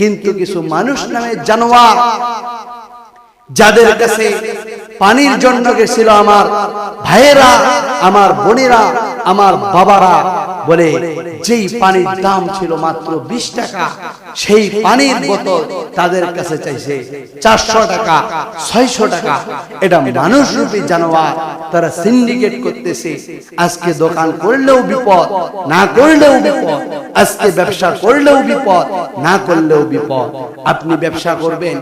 কিন্তু কিছু মানুষ নামে জানোয়ার যাদের কাছে পানির জন্য গেছিল আমার ভাইয়েরা আমার বোনেরা আমার বাবারা বলে, যেই পানির দাম ছিল মাত্র বিশ টাকা, সেই পানির বোতল তাদের কাছে চাইছে চারশো টাকা, ছয়শো টাকা। এটা মানুষ রূপী জানোয়ার, তারা সিন্ডিকেট করতেছে। আজকে দোকান করলেও বিপদ, না করলেও বিপদ। আজকে ব্যবসা করলেও বিপদ, না করলেও বিপদ। আপনি ব্যবসা করবেন,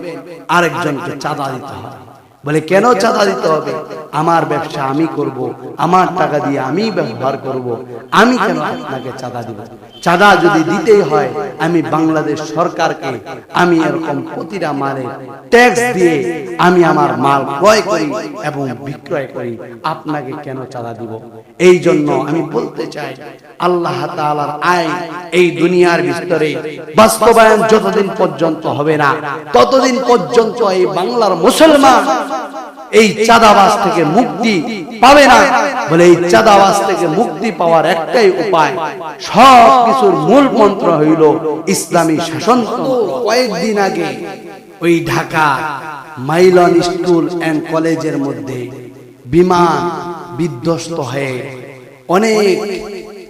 আরেকজনকে চাঁদা দিতে হবে। বলে, কেন চাঁদা দিতে হবে? আমার ব্যবসা আমি করব, আমার টাকা দিয়ে আমি ব্যবহার করব। আমি কেন আপনাকে চাঁদা দিব? চাঁদা যদি দিতেই হয়, আমি বাংলাদেশ সরকারকে আমি এরকম প্রতিটা মালে ট্যাক্স দিয়ে আমি আমার মাল ক্রয় করি এবং বিক্রয় করি। আপনাকে কেন চাঁদা দিব? এই জন্য আমি বলতে চাই, আল্লাহ তাআলার আইন এই দুনিয়ার ভিতরে বাস্তবায়ন যতদিন পর্যন্ত হবে না, ততদিন পর্যন্ত এই বাংলার মুসলমান এই চাঁদাবাজ থেকে মুক্তি পাবে না বলে এই চাঁদাবাজ থেকে মুক্তি পাওয়ার একটাই উপায়। সব কিছুর মূল মন্ত্র হইল ইসলামী শাসনতন্ত্র কয়েকদিন আগে ওই ঢাকা মাইলন স্কুল অ্যান্ড কলেজের মধ্যে বিমান বিধ্বস্ত হয়ে অনেক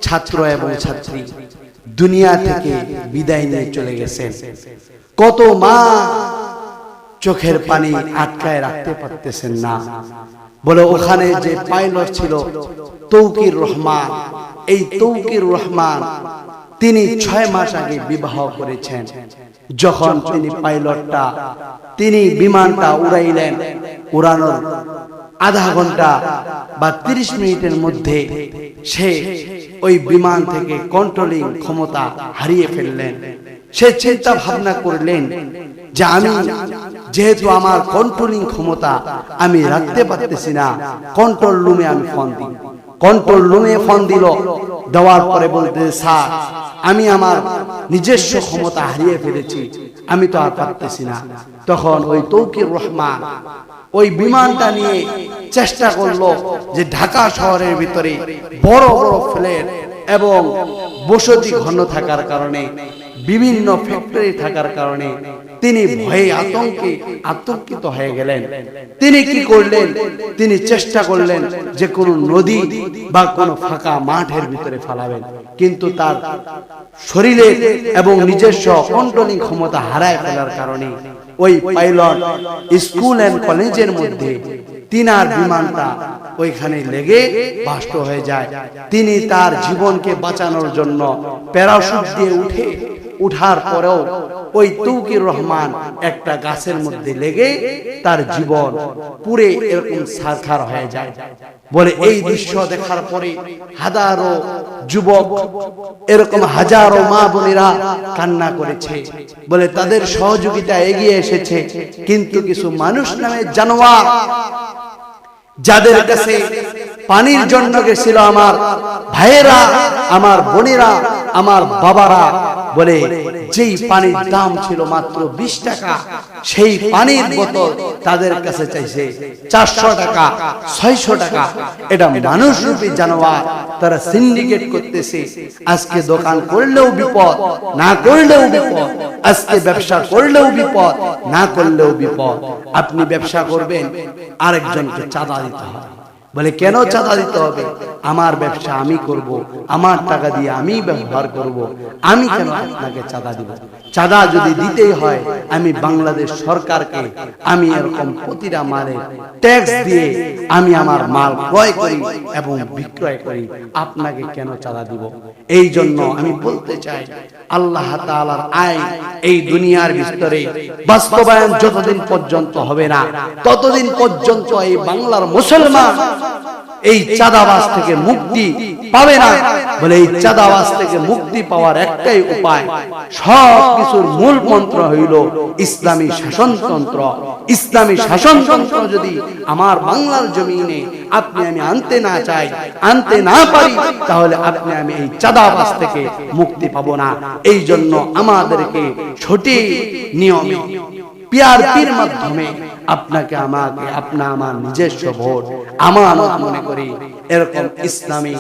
ছাত্র এবং ছাত্রী দুনিয়া থেকে বিদায় নিয়ে চলে গেছেন। কত মা চোখের পানি আটকায় রাখতে পারতেছেন না। বলে ওখানে যে পাইলট ছিল তৌকির রহমান এই তৌকির রহমান তিনি ছয় মাস আগে বিবাহ করেছেন। যখন তিনি পাইলটটা তিনি বিমানটা উড়াইলেন। উড়ানোর আধা ঘণ্টা বা তিরিশ মিনিটের মধ্যে সে ওই বিমান থেকে কন্ট্রোলিং ক্ষমতা হারিয়ে ফেললেন। সে চিন্তা ভাবনা করলেন যে আমি যেহেতু আমার কন্ট্রোলিং ক্ষমতা আমি রাখতে পারতেছি না কন্ট্রোল রুমে আমি ফোন দিই। কন্ট্রোল রুমে ফোন দিল, দেওয়ার পরে বলতে, স্যার, আমি আমার নিজস্ব ক্ষমতা হারিয়ে ফেলেছি, আমি তো আর পারতেছি না। তখন ওই তৌকির রহমান ওই বিমানটা নিয়ে চেষ্টা করল যে ঢাকা শহরের ভিতরে বড় বড় ফ্ল্যাট এবং বসতি ঘন থাকার কারণে, বিভিন্ন ফ্যাক্টরি থাকার কারণে তিনি ভয়ে আতঙ্কে আতঙ্কিত হয়ে গেলেন। তিনি কি করলেন? তিনি চেষ্টা করলেন যে কোনো নদী বা কোনো ফাঁকা মাঠের ভিতরে ফালাবেন। কিন্তু তার শরীরে এবং নিজস্ব কন্ট্রোলিং ক্ষমতা হারায় ফেলার কারণে ওই পাইলট স্কুল এন্ড কলেজের মধ্যে তিনার বিমানটা ওইখানে লেগে বাষ্ট হয়ে যায়। তিনি তার জীবনকে বাঁচানোর জন্য প্যারাশুট দিয়ে উঠে, উঠার পরেও ওই তৌকির রহমান একটা গাছের মধ্যে লেগে তার জীবন পুরে এরকম সারখার হয়ে যায়। বলে এই দৃশ্য দেখার পরে হাজারো যুবক এরকম হাজারো মা বোনেরা কান্না করেছে বলে তাদের সহযোগিতা এগিয়ে এসেছে কিন্তু কিছু মানুষ নামে জানোয়ার যাদের কাছে পানির জন্য গেছিল আমার ভাইয়েরা আমার বোনেরা আমার বাবারা বলে, যেই পানির দাম ছিল মাত্র বিশ টাকা, সেই পানির বোতল তাদের কাছে চাইছে চারশো টাকা, ছয়শো টাকা। এটা মানুষ রূপী জানোয়ার, তারা সিন্ডিকেট করতেছে। আজকে দোকান করলেও বিপদ, না করলেও বিপদ। আজকে ব্যবসা করলেও বিপদ, না করলেও বিপদ। আপনি ব্যবসা করবেন, আরেকজনকে চাঁদা দিতে হবে। বলে, কেন চাঁদা দিতে হবে? আমার ব্যবসা আমি করব, আমার টাকা দিয়ে আমি ব্যবহার করব। আমি কেন আপনাকে চাঁদা দিব? চাঁদা যদি দিতেই হয়, আমি বাংলাদেশ সরকারকে, আমি এরকম প্রতিটা মালে ট্যাক্স দিয়ে আমি আমার মাল ক্রয় করি এবং বিক্রয় করি। আপনাকে কেন চাঁদা দিব? এই জন্য আমি বলতে চাই, আল্লাহ তাআলার আইন এই দুনিয়ার ভিতরে বাস্তবায়ন যতদিন পর্যন্ত হবে না ততদিন পর্যন্ত এই বাংলার মুসলমান এই চাঁদাবাস থেকে মুক্তি পাবে না। বলে এই চাঁদাবাজ থেকে মুক্তি পাওয়ার একটাই উপায়। সব কিছুর মূল মন্ত্র হইল ইসলামী শাসনতন্ত্র। ইসলামী শাসনতন্ত্র যদি আমার বাংলার জমিনে আপনি আমি আনতে না চাই, আনতে না পারি, তাহলে আপনি আমি এই চাঁদাবাজ থেকে মুক্তি পাবো না। এই জন্য আমাদেরকে সঠিক নিয়মে পিআরপির মাধ্যমে আপনাকে আমাকে, আপনা আমার নিজস্ব ভোট আমানত মনে করি এরকম ইসলামী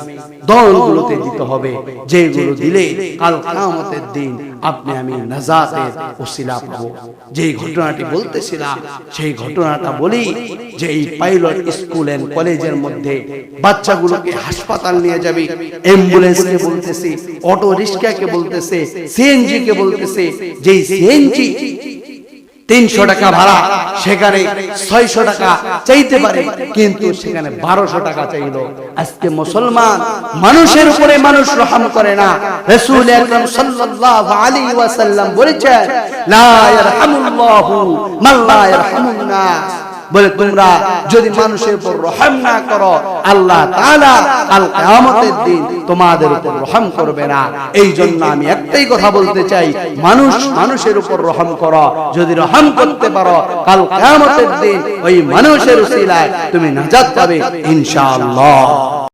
দলগুলোতে দিতে হবে, যেগুলো দিলে কাল কামতের দিন আপনি আমি নাজাতের ওসিলা পাবো। যেই ঘটনাটি বলতেছিলাম, সেই ঘটনাটা বলি যে এই পাইলট স্কুল এন্ড কলেজের মধ্যে বাচ্চাগুলোকে হাসপাতাল নিয়ে যাবে, অ্যাম্বুলেন্সকে বলতেছে, অটো রিক্সাকে বলতেছে সিএনজি কে বলতেছে, যেই সিএনজি তিনশো টাকা ভাড়া সেখানে ছয়শো টাকা চাইতে পারে। কিন্তু সেখানে বারোশো টাকা চাইল। আজকে মুসলমান মানুষের উপরে মানুষ রহম করে না। রসুল একদম সাল্লাল্লাহু আলাইহি ওয়াসাল্লাম বলেছেন লা ইয়ারহামুল্লাহু মান লা ইয়ারহামুন নাস। বলে, তোমরা যদি মানুষের উপর রহম না করো, আল্লাহ তাআলা আল কিয়ামতের দিন তোমাদের উপর রহম করবে না। এই জন্য আমি একটাই কথা বলতে চাই, মানুষ মানুষের উপর রহম করো। যদি রহম করতে পারো কাল কিয়ামতের দিন ওই মানুষের উসিলায় তুমি নাজাত পাবে, ইনশাআল্লাহ।